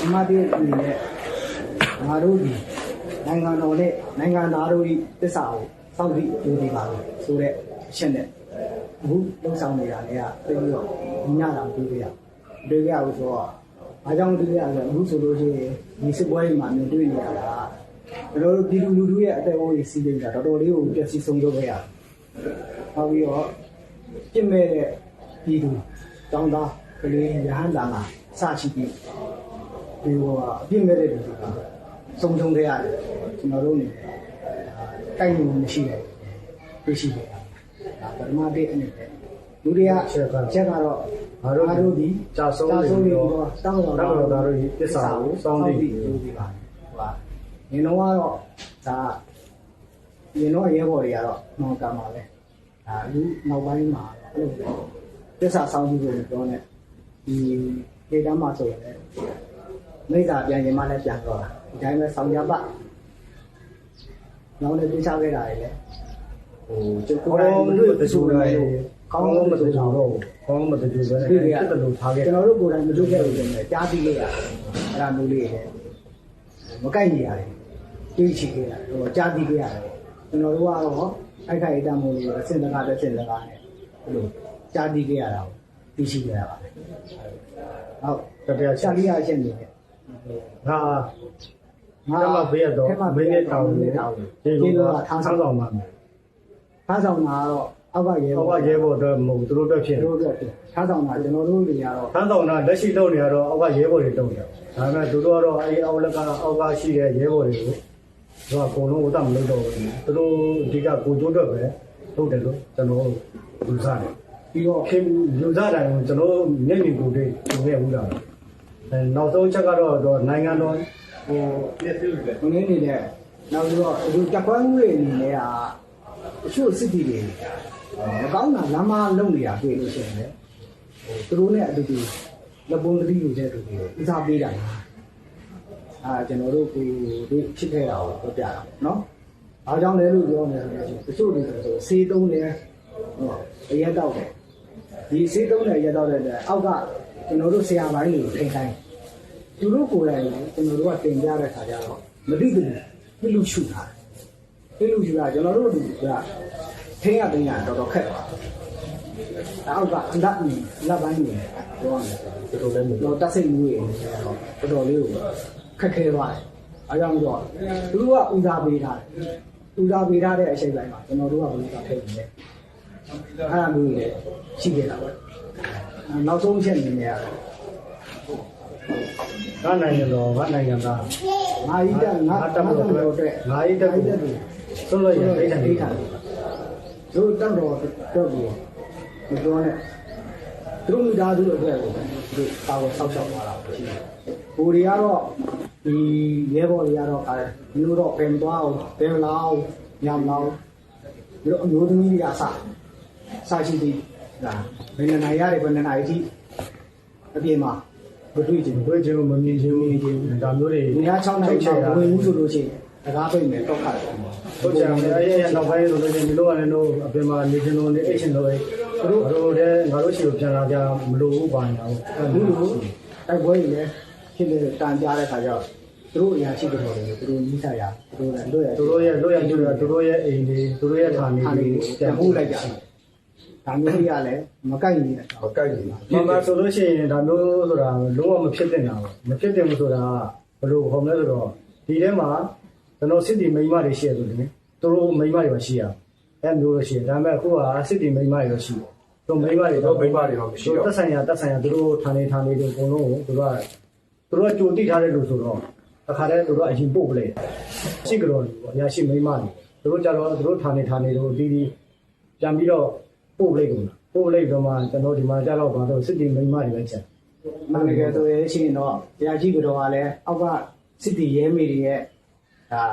[SPEAKER 1] အမတေးအနေနဲ့ငါတို့ဒီ နိုင်ငံတော်နဲ့နိုင်ငံသားတို့ဤတစ္ဆာကိုစောင့်ကြည့်ယူနေပါလို့ဆိုတဲ့အချက်နဲ့အခုလုံဆောင်နေတာလည်းကသိပြီးတော့ညတာမတွေ့ရဘူးတွေ့ရဘူးဆိုတော့အားကြောင့်တွေ့ရလဲအခုဆိုလို့ရှိရင်ဒီစစ်ပွဲတွေမှာမြင်တွေ့နေရတာဘယ်လိုပြည်သူလူထုရဲ့အသက်အိုးကြီးစီးနေတာတော်တော်လေးကိုပျက်စီးဆုံးရှုံးခဲ့ရတယ်။နောက်ပြီးတော့ပြစ်မဲ့တဲ့ပြည်သူတောင်းသားကလေးရဟန်းတန်ကစရှိပြီးဒီဟိုအပြစ်မဲ့တဲ့ပြည်သူက ဆုံးရှုံးခဲ့ရတယ်ကျွန်တော်တို့နေတိုက်မှုမရှိတယ်ပြရှိတယ်ဒါပထမတစ်အနေနဲ့လူတွေကချက်ကတော့
[SPEAKER 2] ငါတို့
[SPEAKER 1] ငါတို့ဒီ
[SPEAKER 2] ကြာဆုံး
[SPEAKER 1] ကြာ
[SPEAKER 2] နေ
[SPEAKER 1] ဆုံးနေ
[SPEAKER 2] ပြီး
[SPEAKER 1] ပြီး
[SPEAKER 2] တော့
[SPEAKER 1] တော့တောင်းတော်
[SPEAKER 2] တောင်းတော်သားတို့ဤသစ္စာကိုစောင့်သိ
[SPEAKER 1] လို့ဒီပါဟိုကညီတော်ကတော့ဒါညီတော်ရဲဘော်တွေကတော့နော်ကမှာလဲဒါလူနောက်ပိုင်းမှာအဲ့လိုသစ္စာစောင့်ကြည့်လို့ပြောနေဒီဒေတာမှာဆိုရင်လည်းမိစ္ဆာပြန်ရင်မှလည်းပြန်တော့တာ ဒီတိုင်းပဲဆောင်ကြပါနောက်လည်းပြချခဲ့တာလေဟိုကျုပ်ကို
[SPEAKER 2] ကော
[SPEAKER 1] ယ်တိုင်
[SPEAKER 2] င်း
[SPEAKER 1] မ
[SPEAKER 2] လို့
[SPEAKER 1] တွေ့
[SPEAKER 2] တ
[SPEAKER 1] တ
[SPEAKER 2] ချို့
[SPEAKER 1] ချို့
[SPEAKER 2] လည်း
[SPEAKER 1] လည်း
[SPEAKER 2] ကော
[SPEAKER 1] ကော
[SPEAKER 2] င်း
[SPEAKER 1] င်း
[SPEAKER 2] လို့
[SPEAKER 1] လို့
[SPEAKER 2] မ
[SPEAKER 1] မ
[SPEAKER 2] တ
[SPEAKER 1] တွေ့
[SPEAKER 2] ချို့
[SPEAKER 1] တော့
[SPEAKER 2] တော့ကောင်းလို့မတချို့ပဲ
[SPEAKER 1] ဒီက
[SPEAKER 2] ဖြစ်တယ်လို့ထားခဲ့
[SPEAKER 1] ကျွန်တော်တို့ကိုယ်တိုင်မတွေ့ခဲ့ဘူးတင်တယ်ကြားသိခဲ့ရတယ်အဲ့ဒါမျိုးလေးတွေမကိုက်နေရတယ်တွေးချခဲ့ရတယ်ဟိုကြားသိခဲ့ရတယ်ကျွန်တော်တို့ကတော့အိုက်ခိုက်အတမိုးလေးအစင်တကားတစ်စင်တကားနဲ့အဲ့လိုကြားသိခဲ့ရတာကိုသိရှိခဲ့ရပါတယ်ဟုတ်
[SPEAKER 2] တတရားချ
[SPEAKER 1] ရှာလိရအချက်နေတယ်
[SPEAKER 2] ငါ ငါမဘေးရတော့မင်းနဲ့တောင်းနေဒီလိုကထားဆောင်ဆောင်မှာမယ်
[SPEAKER 1] ဖားဆောင်တာကတော့အောက်ကရဲ
[SPEAKER 2] ဟောကရဲဘော်တော့မဟုတ်သူတို့တော့ဖြစ်
[SPEAKER 1] တို့တို့ဖားဆောင်တာကျွန်တော်တို့တွေကတော့
[SPEAKER 2] ထမ်းဆောင်တာလက်ရှိလုပ်နေရတော့အောက်ကရဲဘော်တွေတုံးတယ်ဒါပေမဲ့သူတို့ကတော့အဲအောက်လက်ကအောက်ကရှိတဲ့ရဲဘော်တွေကိုသူကအကုန်လုံးဥဒ္ဒမလုပ်တော့ဘူးသူတို့အဓိကကိုကျိုးတော့ပဲဟုတ်တယ်လို့ကျွန်တော်ယူဆတယ်
[SPEAKER 1] ပြီးတော့
[SPEAKER 2] ခင်ယူဆတယ်ကိုကျွန်တော်မျက်မြင်ကိုယ်တွေ့ယူခဲ့ဘူးလားအဲနောက်ဆုံးချက်ကတော့တော့နိုင်ငံတော် ဟို
[SPEAKER 1] မင်းနေနဲ့နောက်ပြီးတော့ဒီတက်ခွဲမှုတွေအနေနဲ့ကတချို့စစ်တီတွေမကောင်းတာလမ်းမလုံနေတာတွေ့လို့ရှိရင်လေဟိုသူတို့နဲ့အတူတူလက်ပုံးတတိလိုတဲ့အတူတူဥစားပေးတာလားအာကျွန်တော်တို့ကိုတို့ဖြစ်ခဲ့တာကိုပြောပြတာပေါ့နော်အားကြောင့်လဲလို့ပြောနေတယ်တချို့တွေဆိုဆေးတုံးတယ်ဟောအရက်တော့တယ်ဒီဆေးတုံးတယ်အရက်တော့တဲ့အောက်ကကျွန်တော်တို့ဆရာပိုင်းတွေထိန်တိုင်း သူတို့ကိုယ်တိုင်ကျွန်တော်တို့ကတင်ပြတဲ့ခါကျတော့မသိဘူးပြလူရှုတာပြလူရှုတာကျွန်တော်တို့ကထိရတင်ရတော်တော်ခက်သွားအောက်ကအလက်ကြီးလက်ပိုင်းကြီးပြောရမယ်
[SPEAKER 3] တော်တော်လေးမ
[SPEAKER 1] တော့တက်စိတ်မှုတွေတော်တော်လေးကိုခက်ခဲသွားတယ်အဲကြောင့်တော့သူတို့ကဦးစားပေးထားတယ်ဦးစားပေးထားတဲ့အချိန်တိုင်းမှာကျွန်တော်တို့ကဘယ်လိုထိနေလဲအဲ့ဒါမျိုးတွေရှိခဲ့တာပဲနောက်ဆုံးအချက်အနေနဲ့ကတော့
[SPEAKER 2] ငါနိုင်ငံတော်ငါနိုင်ငံသား
[SPEAKER 1] ငါဤတက်ငါ
[SPEAKER 2] ငါ
[SPEAKER 1] တ
[SPEAKER 2] တက်
[SPEAKER 1] မ
[SPEAKER 2] မ
[SPEAKER 1] တော်
[SPEAKER 2] တော်
[SPEAKER 1] အတွက်
[SPEAKER 2] ငါဤတက်ကိုဆွလို့ရဒိဋ္ဌာန်ဒိဋ္ဌာန်
[SPEAKER 1] တို့တက်တော်တော့ဘူးမပြောနဲ့သူတို့မိသားစုအတွက်ကိုသူပါဝဆောက်ရှောက်သွားတာရှိတယ်။ဘူတွေကတော့ဒီရဲဘော်တွေကတော့အဲမျိုးတော့ပင်သွားအောင်ပင်လာအောင်ညံလာအောင်ပြီးတော့အမျိုးသမီးတွေကစစရှိသည်ဒါဘယ်နှစ်နိုင်ရတယ်ဘယ်နှစ်နိုင်အထိအပြင်မှာ မတွေ့ချင်ဘူး
[SPEAKER 2] တွေ့ချင်းမမြင်ချင်းမမြင်ချင်းဒါမျိုးတွေ
[SPEAKER 1] ဒီက6နိုင်ချောင်းဝင်မှုဆိုလို့ရှိရင်တကားပိတ်မယ်တော့ခတ်တယ်
[SPEAKER 2] ဟုတ်ကြတယ်အဲ့ဒီနောက်ပိုင်းဆိုလို့ချင်းဒီလိုကလည်းတော့အပြင်မှာနေချင်းလို့နေအိတ်ချင်းလို့သူတို့တို့လည်းငါတို့ရှိကိုပြန်လာကြမလို့ဘူးပါညာဟုတ်
[SPEAKER 1] ဘူးလို့တိုက်ပွဲတွေလည်းဖြစ်နေတန်ကြားတဲ့ခါကျတော့သူတို့အရာရှိတော်တွေသူတို့ကြီးစားရသူတို့လည်းတို့ရ
[SPEAKER 2] သူတို့ရဲ့တို့ရဲ့သူတို့ရဲ့အိမ်တွေသူတို့ရဲ့ဌာနေ
[SPEAKER 1] ဟာ
[SPEAKER 2] တွေ
[SPEAKER 1] လေးပြန်ပို့လိုက်ကြတယ် ဒါမျိုးတွေကလည်းမကိုက်နေတယ်
[SPEAKER 3] မကိုက်ဘူး
[SPEAKER 2] မှန်မှန်ဆိုလို့ရှိရင်ဒါမျိုးဆိုတာလုံးဝမဖြစ်တင်တာပါမဖြစ်တင်ဘူးဆိုတာဘယ်လိုခေါ်မလဲဆိုတော့ဒီထဲမှာကျွန်တော်စစ်တီမိန်းမတွေရှိရတယ်လေသူတို့မိန်းမတွေပါရှိရအဲ့မျိုးလို့ရှိရင်ဒါပေမဲ့အခုကစစ်တီမိန်းမတွေရောရှိတယ်သူမိန်းမတွေ
[SPEAKER 3] တော့မိမတွေတော့မရှိတော့
[SPEAKER 2] သက်ဆိုင်ရာသက်ဆိုင်ရာသူတို့ဌာနေဌာနေတွေအကုန်လုံးကိုသူတို့ကသူတို့ကကြိုတိထားတဲ့လူဆိုတော့အခါတည်းသူတို့ကအရင်ပို့ပလိုက်ရှိကြတော့ပေါ့အရာရှိမိန်းမတွေသူတို့ကြတော့သူတို့ဌာနေဌာနေတို့တီးတီးပြန်ပြီးတော့ ပို့ပလိုက်ကုန်တာပို့ပလိုက်တော့မှကျွန်တော်ဒီမှာကြတော့ဘာလို့စစ်တီမိန်းမတွေပဲချက်
[SPEAKER 1] မန်ကယ်ဆိုရင်ရှိရင်တော့တရားရှိတော်ကလည်းအောက်ကစစ်တီရဲမေတွေရဲ့ဒါ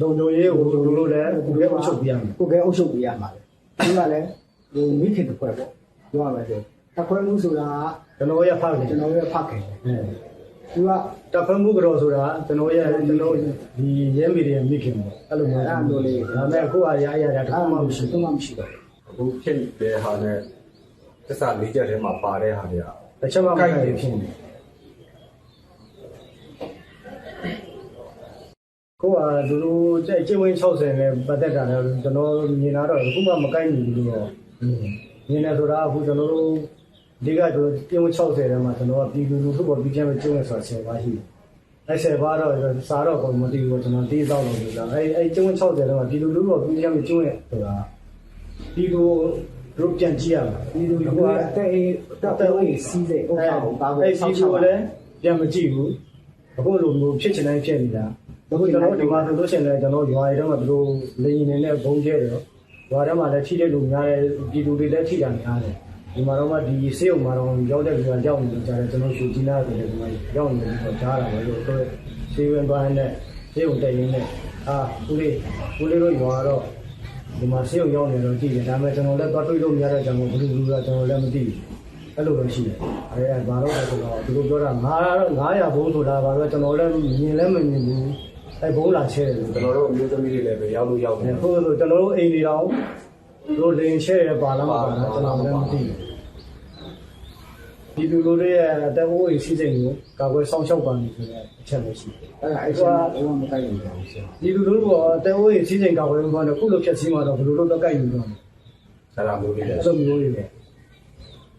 [SPEAKER 2] လုံခြုံရေးကိုတို့တို့လည်းကိုယ်ရဲ့အချုပ်ပြရမယ်
[SPEAKER 1] ကိုယ်ကအုပ်ချုပ်ပေးရမှာလေသူကလည်းဒီမိခင်တစ်ဖွဲ့ပေါ့ပြောရမယ်ဆိုတစ်ခွဲမှုဆိုတာ
[SPEAKER 2] ကျွန်တော်ရဲ့ဖခင်
[SPEAKER 1] ကျွန်တော်ရဲ့ဖခင်
[SPEAKER 2] အဲ
[SPEAKER 1] သူက
[SPEAKER 2] တပ်ဖက်မှုကြောဆိုတာကျွန်တော်ရဲ့ကျွန်တော်ဒီရဲမီတွေမိခင်ပေါ့အဲ့လိုမျိုးဒါပေမဲ့အခုအရာအရာတ
[SPEAKER 1] အဲ့
[SPEAKER 2] ခု
[SPEAKER 1] ဒါ
[SPEAKER 2] မှ
[SPEAKER 1] မှ
[SPEAKER 2] မ
[SPEAKER 1] မရှိ
[SPEAKER 2] ရှိ
[SPEAKER 1] ဘူးမှမရှိတော့
[SPEAKER 3] အခုဖြစ်တဲ့ဟာနဲ့သစ္စာလေးချက်ထဲမှာပါတဲ့ဟာတွေက
[SPEAKER 2] တစ်ချက်မှမကိုက်ဖြစ်နေကိုကသူတို့ကျကျဝင်း60နဲ့ပတ်သက်တာလည်းကျွန်တော်မြင်လာတော့အခုမှမကိုက်နေဘူးလို့မြင်နေဆိုတာအခုကျွန်တော်တို့ဒီကဆိုကျဝင်း60ထဲမှာကျွန်တော်ကပြည်သူလူထုပေါ်ပြီးပြန်မကျုံးရဆိုတာ10ပါးရှိတယ်အဲ့10ပါးတော့စားတော့ကောမသိဘူးကျွန်တော်တီးတော့လို့ပြောတာအဲ့အဲ့ကျဝင်း60ထဲမှာပြည်သူလူထုပေါ်ပြီးပြန်မကျုံးရဆိုတာ ပြည်သူတို့ပြန်ကြည့်ရမှာပြည်သူ
[SPEAKER 1] ဒီ
[SPEAKER 2] လူ
[SPEAKER 1] က
[SPEAKER 2] ထုက
[SPEAKER 1] တဲ့တက်တဲ့စီးတဲ့ဥစ္စာကိုပါဖို့
[SPEAKER 2] အဲ့
[SPEAKER 1] ဆော
[SPEAKER 2] ဒီ
[SPEAKER 1] က်ချော
[SPEAKER 2] ကို
[SPEAKER 1] က်
[SPEAKER 2] လည်းပြန်မကြည့်ဘူးအခုလိုမျိုးဖြစ်ချင်တိုင်းဖြစ်နေတာအခုကျွန်တော်ဒီမှာဆိုလို့ရှိရင်လည်းကျွန်တော်ရွာတွေတော့ကသူတို့လေရင်နေနဲ့ဘုံကျဲတယ်ရွာထဲမှာလည်းထိတဲ့လူများတယ်ပြည်သူတွေလည်းထိတာများတယ်ဒီမှာတော့မှဒီစေးုံမှာတော့ရောက်တဲ့လူကရောက်နေကြတယ်ကျွန်တော်ရှူကြီးနာတယ်ဒီမှာရောက်နေပြီးတော့ကြားတာပဲလို့ဆိုစေးဝင်သွားတဲ့စေးုံတက်ရင်းနဲ့အာဦးလေးဦးလေးတို့ရွာတော့ ဒီမှာစေးုံရောက်နေတော့ကြည့်တယ်ဒါပေမဲ့ကျွန်တော်လည်းသွားတွေးလို့မရတဲ့ကြောင့်ဘယ်လိုလူကကျွန်တော်လည်းမသိဘူးအဲ့လိုတော့ရှိတယ်အဲအဲဘာလို့လဲဆိုတော့သူတို့ပြောတာ900 900ဘုံဆိုတာဘာလို့ကျွန်တော်လည်းမြင်လည်းမမြင်ဘူးအဲဘုံလာချဲတယ်လို့
[SPEAKER 3] ကျွန်တော်တို့အမျိုးသမီးတွေလည်းပဲရောက်လို့ရောက်တယ်
[SPEAKER 2] ဟုတ်လို့ကျွန်တော်တို့အိမ်တွေတော့တို့လင်းချဲရပါလားမပါလားကျွန်တော်လည်းမသိဘူး ဒီလူတို့ရဲ့အတဝိုးရေးစီစဉ်ကိုကာကွယ်ဆောင်ရှောက်ပါနေဆိုတဲ့အချက်ပဲရှိတယ်
[SPEAKER 1] အဲ့ဒါအဲ့ဒါဘာမှမတိုက်ဘူးဆို
[SPEAKER 2] ဒီလူတို့ကအတဝိုးရေးစီစဉ်ကာကွယ်မှာတော့ခုလိုဖြတ်စည်းမှာတော့ဘယ်လိုလုပ်တော့ကြိုက်ယူတော့
[SPEAKER 3] ဆရာမျိုးလေးလည်း
[SPEAKER 2] အဲ့လိုမျိုးတွေပဲ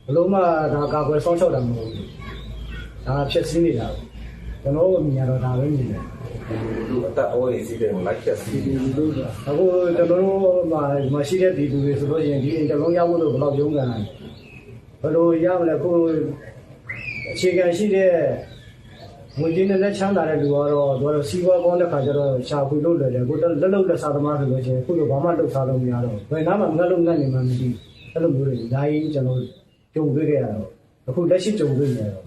[SPEAKER 2] ဘလို့မှဒါကာကွယ်ဆောင်ရှောက်တာမဟုတ်ဘူးဒါဖြတ်စည်းနေတာကျွန်တော်တို့မြင်ရတော့ဒါပဲမြင်တယ်
[SPEAKER 3] လူအသက်အိုးရေးစီးတယ်လိုက်ချက်စီး
[SPEAKER 1] ဒီလူတို့က
[SPEAKER 2] အခုကျွန်တော်တို့မှာမရှိတဲ့ဒီလူတွေဆိုလို့ရှိရင်ဒီအိမ်တစ်လုံးရဖို့လို့ဘယ်လောက်ရုန်းကန်လဲ ဘယ်လိုရမလဲကိုအခြေခံရှိတဲ့ငွေကြေးနဲ့လက်ချမ်းသာတဲ့လူကတော့သူကတော့စီးပွားကောင်းတဲ့ခါကျတော့ရှာဖွေလို့လွယ်တယ်ကိုလက်လုံးလက်စားသမားဆိုလို့ရှိရင်ခုလိုဘာမှလုပ်စားလို့မရတော့ဘယ်နာမှငတ်လို့ငတ်နေမှမသိအဲ့လိုမျိုးတွေဒါကြီးကျွန်တော်ကြုံတွေ့ခဲ့ရတော့အခုလက်ရှိကြုံတွေ့နေရတော့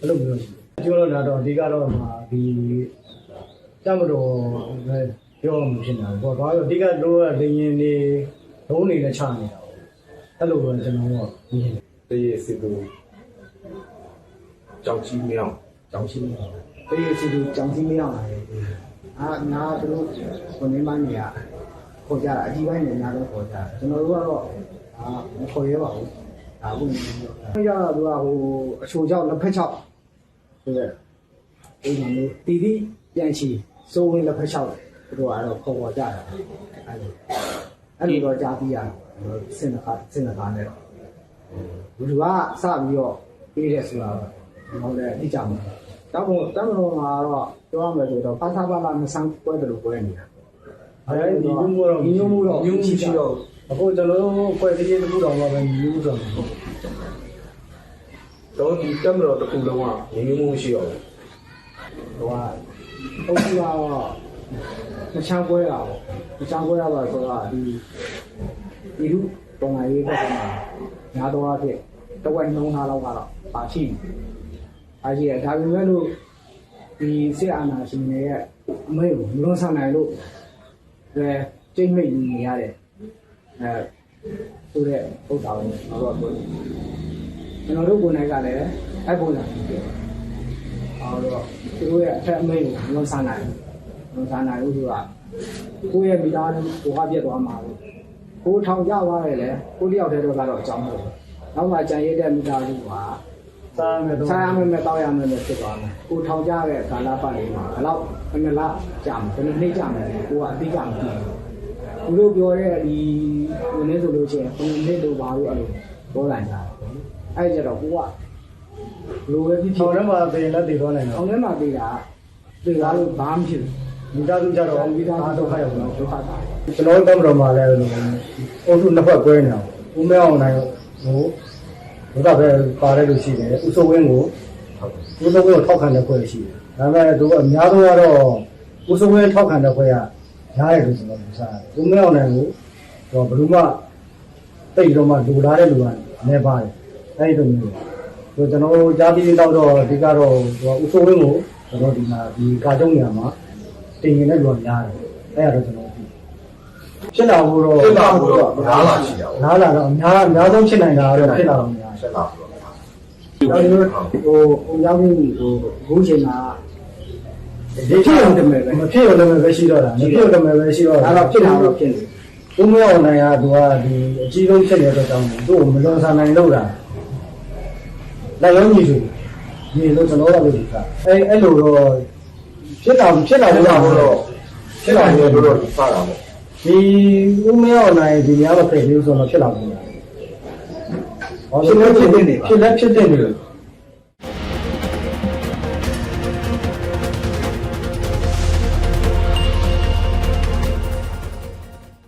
[SPEAKER 2] အဲ့လိုမျိုးရှိတယ်ပြောလို့လာတော့အဓိကတော့မှာဒီတမတော်ပဲပြောမှဖြစ်နေတာပေါ့ဘာလို့အဓိကတို့ကလေရင်နေလုံးနေနဲ့ချနေတာပေါ့အဲ့လိုပဲကျွန်တော်ကမြင်တယ်
[SPEAKER 3] တ ရေစီသူကြောက်ကြီးမြောင်
[SPEAKER 2] ကြောင်းရှိနေတာ
[SPEAKER 1] ဒီစီလူကြောင်စီမရအောင်လေအာငါတို့ကိုနေမနေရခေါ်ကြတာအကြီးပိုင်းနေများတော့ခေါ်ကြကျွန်တော်တို့ကတော့အာမခေါ်ရပါဘူးဒါဘူးနေရတော့သူကဟိုအချိုကြောက်လက်ဖက်ချောက်ဆိုတဲ့အိမ်မျိုးတီတီပြန်ချီစိုးဝင်လက်ဖက်ချောက်သူတို့ကတော့ခေါ်ခေါ်ကြတာအဲ့လိုအဲ့လိုတော့ကြားပြီးရစင်နခါစင်နခါနဲ့ လူကစပြီးတော့ပြေးတယ်ဆိုတာတော့ဟုတ်တယ်အတိအကျမှာတောက်ဖို့တမ်းလို့မှာတော့ပြောရမယ်ဆိုတော့ပါသာပါလာမဆန်းပွဲတယ်လို့ပွဲနေတာ
[SPEAKER 2] အဲ့ဒီညမှုတော့
[SPEAKER 1] ဒီညမှုတော့
[SPEAKER 3] ညူးရှိတော့
[SPEAKER 2] အခုကျွန်တော်တို့ဖွဲ့စည်းရေးတစ်ခုတော့မှပဲညူးတော့
[SPEAKER 3] တော့ဒီတက်မတော်တစ်ခုလုံးကငြင်းမှုမရှိတော့ဘူး
[SPEAKER 1] ဟိုကအုပ်စုကတော့မချမ်းပွဲတာပေါ့မချမ်းပွဲရပါဆိုတော့ဒီဒီလူပုံမှန်ရေးပတ် မှာညာတော့အဖြစ်တဝက်နှုံးသားလောက်ကတော့ပါရှိတယ်အားရှိတယ်ဒါပေမဲ့လို့ဒီစစ်အာဏာရှင်တွေရဲ့အမိန့်ကိုမလွန်ဆန်နိုင်လို့အဲကျိတ်မိတ်နေရတယ်အဲဆိုတဲ့ပုဒ်တာကိုကျွန်တော်တို့ကပြောတယ်ကျွန်တော်တို့ကိုယ်နိုင်ကလည်းအဲ့ပုံစံမျိုးပြောအော်တော့သူတို့ရဲ့အထက်အမိန့်ကိုမလွန်ဆန်နိုင်ဘူးမလွန်ဆန်နိုင်ဘူးဆိုတာကိုယ့်ရဲ့မိသားစုကိုကပြတ်သွားမှာလို့ ကိုယ်ထောင်ကြသွားတယ်လေကိုယ်တယောက်တည်းတော့ကတော့အကြောင်းမဟုတ်ဘူးနောက်မှကြံရတဲ့မိသားစုက
[SPEAKER 2] စားမယ်တော့
[SPEAKER 1] ဆာရမယ်မဲ့တောက်ရမယ်မဲ့ဖြစ်သွားမယ်ကိုထောင်ကြတဲ့ကာလပတ်လေးမှာဘယ်တော့ဘယ်နှလကြာမယ်ဘယ်နှနှစ်ကြာမယ်ကိုကအတိအကျမသိဘူးသူတို့ပြောတဲ့ဒီဝင်နေဆိုလို့ချင်းဘယ်နှနှစ်တို့ဘာလို့အဲ့လိုပြောလိုက်တာအဲ့ကြတော့ကိုကလိုပဲဖြစ်ဖြစ်
[SPEAKER 2] ထောင်ထဲမှာပြင်လက်တည်သွားနိုင်
[SPEAKER 1] ထော
[SPEAKER 2] တော့
[SPEAKER 1] င်ထဲမှာပြေးတာပြေးလာလို့ဘာမှဖြစ်
[SPEAKER 2] မိသားစုကြတော့
[SPEAKER 1] ဘူး
[SPEAKER 2] မိ
[SPEAKER 1] မိ
[SPEAKER 2] သား
[SPEAKER 1] သား
[SPEAKER 2] စု
[SPEAKER 1] စု
[SPEAKER 2] ဒု
[SPEAKER 1] ဒု
[SPEAKER 2] က္က္ခ
[SPEAKER 1] ခ
[SPEAKER 2] ရောက်
[SPEAKER 1] ရောက်
[SPEAKER 2] တော့
[SPEAKER 1] တော့ဒုက္ခတာ
[SPEAKER 2] ကျွန်တော်တို့တမတော်မှာလည်းအုပ်စုနှစ်ဖက်ကွဲနေတာဦးမဲအောင်နိုင်ဟိုဘုရားပဲပါတဲ့လူရှိတယ်ဥစိုးဝင်းကိုဥစိုးဝင်းကိုထောက်ခံတဲ့ဖွဲ့ရှိတယ်ဒါပေမဲ့သူကအများဆုံးကတော့ဥစိုးဝင်းထောက်ခံတဲ့ဖွဲ့ကရားရတယ်လို့ကျွန်တော်ယူဆတယ်ဦးမဲအောင်နိုင်ကိုတော့ဘယ်သူမှတိတ်တော့မှလူလာတဲ့လူကနေပါတယ်အဲ့ဒီလိုမျိုးဆိုကျွန်တော်တို့ကြားပြီးတော့တော့ဒီကတော့ဥစိုးဝင်းကိုကျွန်တော်ဒီမှာဒီကာကျုံနေရာမှာ တင်ရင်တဲ့လူကများတယ်အဲ့ဒါတော့ကျွန်တော်ဖြစ်လာဖို့တော့
[SPEAKER 3] ဖြစ်လာဖို့တော့များလာရှိတာပေါ့
[SPEAKER 2] နားလာတော့အများအများဆုံးဖြစ်နိုင်တာကတော့ဖြစ်လာတော့များ
[SPEAKER 3] ဆက်လာဖို့တော့
[SPEAKER 1] ဒါပေမဲ့ဟိုဟိုရောက်ပြီးဟိုအခုချိန်မှာ
[SPEAKER 2] ဒီဖြစ်ရုံတမယ်ပဲမဖြစ်ရုံတမယ်ပဲရှိတော့တာမဖြစ်ရုံတမယ်ပဲရှိတော့
[SPEAKER 1] ဒါတော့ဖြစ်လာတော့ဖြစ်နေ
[SPEAKER 2] ဦးမအောင်နိုင်ကသူကဒီအကြီးဆုံးဖြစ်နေတဲ့တောင်းသူ့ကိုမလွန်ဆန်နိုင်လို့တာလိုက်ရောညီစုညီလို့ကျွန်တော်တို့လည်းဒီကအဲအဲ့လိုတော့ ဖြစ်တာဖြစ်လာ
[SPEAKER 3] ဖြစ်
[SPEAKER 2] လို့
[SPEAKER 3] လာဖို့
[SPEAKER 2] တော့
[SPEAKER 3] တော့ဖြစ်လာရင်တို့တော့စတာပေါ့
[SPEAKER 2] ဒီဦးမအောင်နိုင်ဒီများမဖြစ်ဘူးဆိုတော့ဖြစ်လာဘူးဖြစ်လည်းဖြစ်နေဖြစ်လည်းဖြစ်နေတယ်